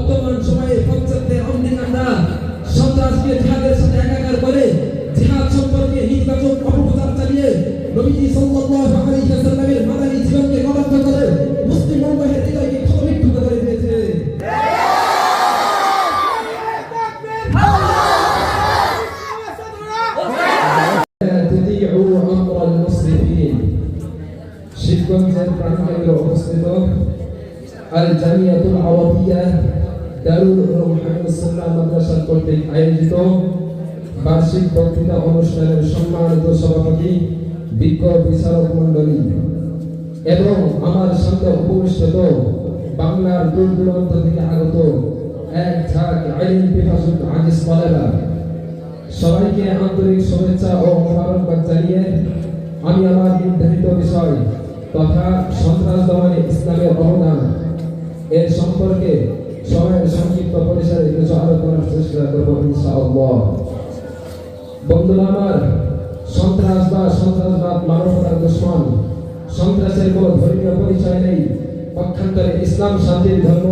বর্তমান সময়ে পঞ্চায়েতে অগ্নিকাণ্ডা সন্ত্রাসকে জিহাদের সাথে একাকার করে জিহাদ সম্পর্কে নির্বাচন অপপ্রচার চালিয়ে নবীজি সাল্লাল্লাহু আলাইহি ওয়াসাল্লামের মাদানী জীবনকে কলঙ্ক করে মুসলিম উম্মাহের হৃদয়কে ক্ষতবিক্ষত করে দিয়েছে। শিবগঞ্জের প্রাণকেন্দ্র অবস্থিত আল জামিয়াতুল আওয়াবিয়া দারুল উলুম কর্তৃক আয়োজিত বার্ষিক বক্তৃতা অনুষ্ঠানের সম্মানিত সভাপতি, বিজ্ঞ বিচারক এবং আমার সামনে উপবিষ্ট বাংলার দূর দূরান্ত থেকে আগত এক ঝাঁক সবাইকে আন্তরিক শুভেচ্ছা ও মোবারকবাদ জানিয়ে নির্ধারিত বিষয় তথা সন্ত্রাস দমনে অবদান এর সম্পর্কে সময়ের সংক্ষিপ্ত পরিসরে কিছু আলোচনার চেষ্টা করব বন্ধুরা আমার, সন্ত্রাস বা সন্ত্রাসবাদ মানবতার দুশ্মন, সন্ত্রাসের কোনো ধর্মীয় পরিচয় নেই, পক্ষান্তরে ইসলাম শান্তির ধর্ম,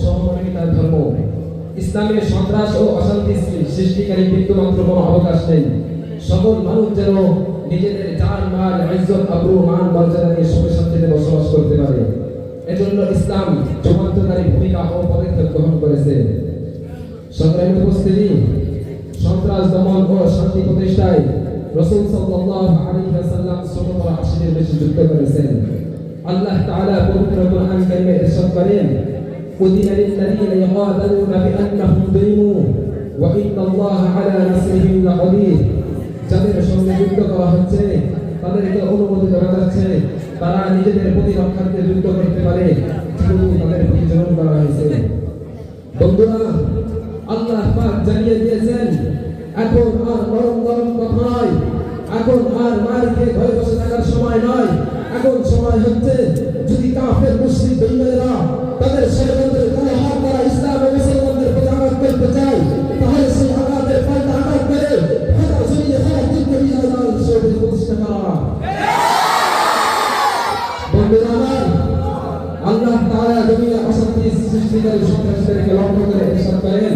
সহমর্মিতার ধর্ম। ইসলামের সন্ত্রাস ও অশান্তি সৃষ্টিকারী বিন্দুমাত্র কোনো অবকাশ নেই। সকল মানুষ যেন নিজেদের জান মাল ইজ্জত, আবরু, মান, মর্যাদা নিয়ে সুখে শান্তিতে বসবাস করতে পারে। এজন্য ইসলাম যুগান্তকারী ভূমিকা ও পদক্ষেপ গ্রহণ করেছে। সংগ্রামী উপস্থিতি, সন্ত্রাস দমন ও শান্তি প্রতিষ্ঠায় রসুল সাল্লাল্লাহু আলাইহি ওয়াসাল্লাম সমগ্র আশিরের বেশি যুক্ত করেছেন। আল্লাহ তাআলা পবিত্র কোরআন কারিমে ইরশাদ করেন উদিনা লিল্লাযীনা ইয়াকাতালুনা বিআন্নাহুম যুলিমু ওয়া ইন্নাল্লাহা আলা নাসরিহিম লাকাদির যাদের সঙ্গে যুক্ত করা হচ্ছে, তাদেরকে অনুমতি দেওয়া যাচ্ছে। তারা নিজেদের প্রতিরক্ষার্থে যুদ্ধ করতে পারে, শুধু তাদের প্রতি জনন করা হয়েছে। বন্ধুরা, আল্লাহ পাক জানিয়ে দিয়েছেন, এখন আর নরম নরম কথা নয়, এখন আর মারিকে ঘরে বসে থাকার সময় নয়, এখন সময় হচ্ছে যদি কাফের, মুসলিম বেইমানেরা বন্ধুরা আমার আল্লাহ তাআলা জমিনে অশান্তি সৃষ্টিকারী সন্ত্রাসীদেরকে লক্ষ্য করে ইরশাদ করেন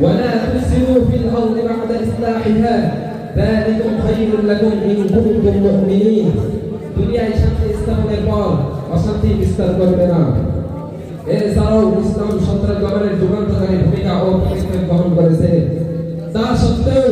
ولا تفسدوا في الأرض بعد إصلاحها ذلكم خير لكم إن كنتم مؤمنين দুনিয়ায় শান্তি স্থাপনের পর অশান্তি বিস্তার করবে না এছাড়াও ইসলাম সন্ত্রাস দমনের যুগান্তকারী ভূমিকা ও পদক্ষেপ গ্রহণ করেছে তা সত্ত্বেও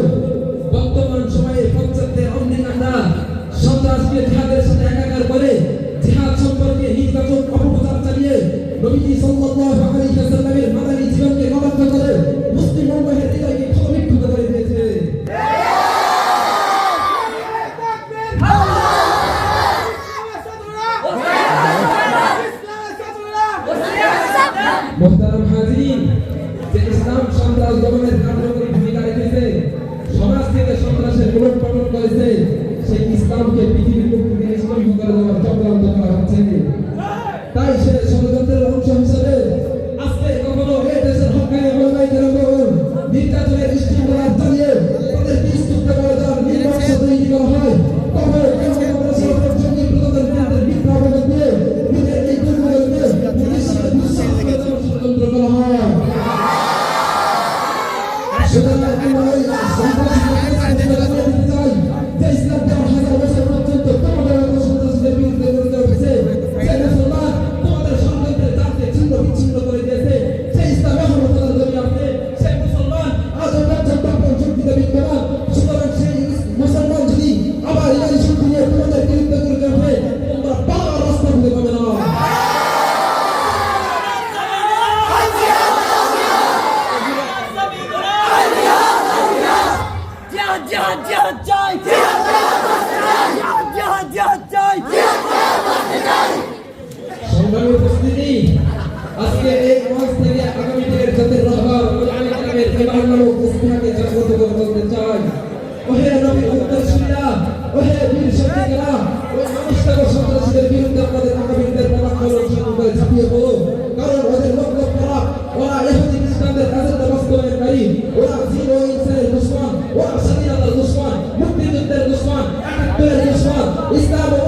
মোহতারাম হাজিরিন যে ইসলাম সন্ত্রাস দমনের কার্যকরী ভূমিকা রেখেছে, সমাজ থেকে সন্ত্রাসের মূলোৎপাটন করেছে, সেই ইসলামকে পৃথিবীর মুক্তি দিয়ে ইসলাম করে দেওয়ার চক্রান্ত করা হচ্ছে। তাই সে ষড়যন্ত্রের Jihad, jihad, jihad, jihad, jihad, jihad, jihad, jihad. সংগ্রামী দুশ্মন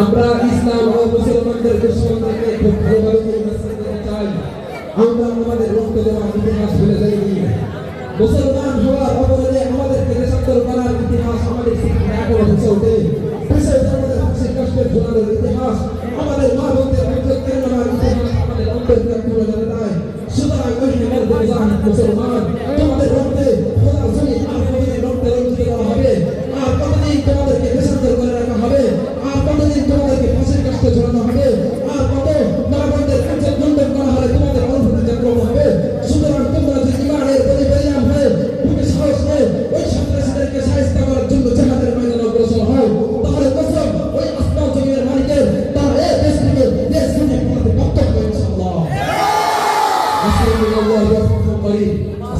আমরা ইসলাম ও মুসলমানদের সম্পর্কে খুব ভালো করে চাই। আমরা আমাদের রক্ত দেওয়া ইতিহাস ভুলে যাইনি। মুসলমান হওয়ার অপরাধে আমাদের